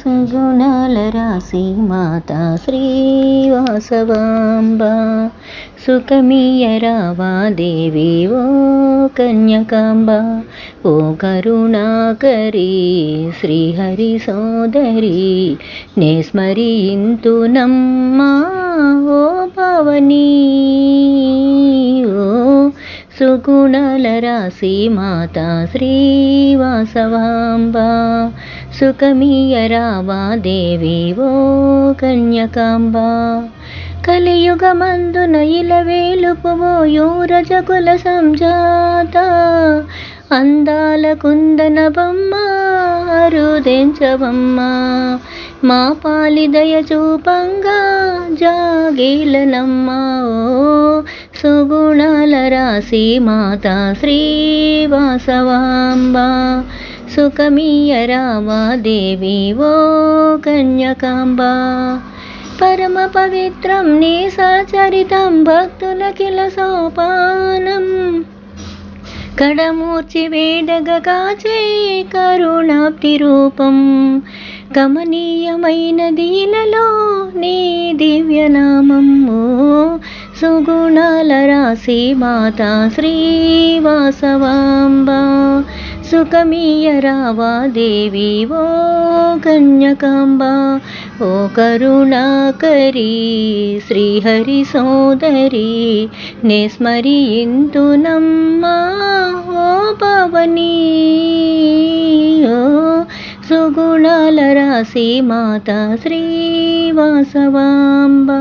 సగుణాల రాశి మాత శ్రీవాసవాంబ సుఖమీయరావా దేవి ఓ కన్యకాంబ ఓ కరుణాకరి శ్రీహరి సోదరి నే స్మరింతునమ్మా ఓ పవని ఓ సుగుణాల రాశి మాత శ్రీవాసవాంబ సుఖమీయరావా దేవి ఓ కన్యకాంబ. కలియుగమందున ఇలవేలుపువోయో రజకుల సంజాత. అందాల కుందన బొమ్మ అరుదెంచవమ్మ మా పాలిదయ చూపంగా జాగీలనమ్మ ఓ సుగుణాల రాశి మాత శ్రీవాసవాంబ. సుఖమీయ రామాదేవి ఓ కన్యకాంబ. పరమ పవిత్రం నీ సచరితం భక్తులకిల సోపానం. కడమూర్చి వేడగ కాచే కరుణాప్తి రూపం. కమనీయమైన ఇలలో నీ దివ్యనామము సుగుణాల రాశి మాత శ్రీవాసవాంబా. సుఖమీయరావా దేవి ఓ కన్యకాంబ ఓ కరుణాకరి శ్రీహరి సోదరి నే స్మరింతునమ్మా ఓ పవనీ. ఓ సుగుణాల రాశి మాత శ్రీవాసవాంబా.